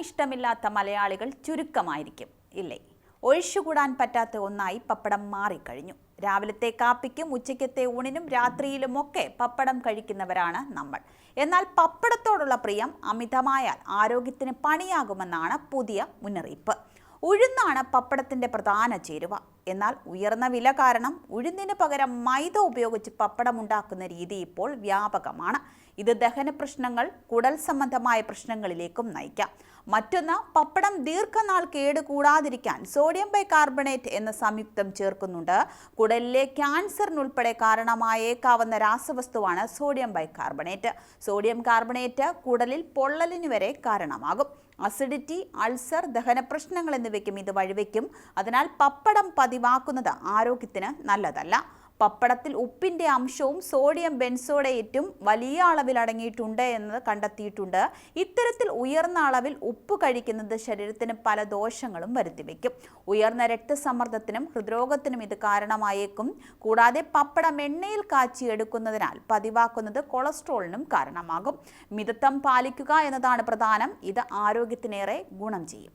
ഇഷ്ടമില്ലാത്ത മലയാളികൾ ചുരുക്കമായിരിക്കും. ഇല്ലേ? ഒഴിച്ചുകൂടാൻ പറ്റാത്ത ഒന്നായി പപ്പടം മാറിക്കഴിഞ്ഞു. രാവിലത്തെ കാപ്പിക്കും ഉച്ചയ്ക്കത്തെ ഊണിനും രാത്രിയിലുമൊക്കെ പപ്പടം കഴിക്കുന്നവരാണ് നമ്മൾ. എന്നാൽ പപ്പടത്തോടുള്ള പ്രിയം അമിതമായാൽ ആരോഗ്യത്തിന് പണിയാകുമെന്നാണ് പുതിയ മുന്നറിയിപ്പ്. ഉഴുന്നാണ് പപ്പടത്തിന്റെ പ്രധാന ചേരുവ. എന്നാൽ ഉയർന്ന വില കാരണം ഉഴുന്നിന് പകരം മൈദ ഉപയോഗിച്ച് പപ്പടം ഉണ്ടാക്കുന്ന രീതി ഇപ്പോൾ വ്യാപകമാണ്. ഇത് ദഹന പ്രശ്നങ്ങൾ കുടൽ സംബന്ധമായ പ്രശ്നങ്ങളിലേക്കും നയിക്കാം. മറ്റൊന്ന് പപ്പടം ദീർഘനാൾ കേടുകൂടാതിരിക്കാൻ സോഡിയം ബൈകാർബണേറ്റ് എന്ന സംയുക്തം ചേർക്കുന്നുണ്ട്. കുടലിലെ ക്യാൻസറിനുൾപ്പെടെ കാരണമായേക്കാവുന്ന രാസവസ്തുവാണ് സോഡിയം ബൈകാർബണേറ്റ് സോഡിയം കാർബണേറ്റ് കുടലിൽ പൊള്ളലിന് വരെ കാരണമാകും. അസിഡിറ്റി അൾസർ ദഹന പ്രശ്നങ്ങൾ എന്നിവയ്ക്കും ഇത് വഴിവെക്കും. അതിനാൽ പപ്പടം പതിവാക്കുന്നത് ആരോഗ്യത്തിന് നല്ലതല്ല. പപ്പടത്തിൽ ഉപ്പിന്റെ അംശവും സോഡിയം ബെൻസോഡേറ്റും വലിയ അളവിൽ അടങ്ങിയിട്ടുണ്ട് എന്ന് കണ്ടെത്തിയിട്ടുണ്ട്. ഇത്തരത്തിൽ ഉയർന്ന അളവിൽ ഉപ്പ് കഴിക്കുന്നത് ശരീരത്തിന് പല ദോഷങ്ങളും വരുത്തിവെക്കും. ഉയർന്ന രക്തസമ്മർദ്ദത്തിനും ഹൃദ്രോഗത്തിനും ഇത് കാരണമായേക്കും. കൂടാതെ പപ്പടം എണ്ണയിൽ കാച്ചി എടുക്കുന്നതിനാൽ പതിവാക്കുന്നത് കൊളസ്ട്രോളിനും കാരണമാകും. മിതത്വം പാലിക്കുക എന്നതാണ് പ്രധാനം. ഇത് ആരോഗ്യത്തിനേറെ ഗുണം ചെയ്യും.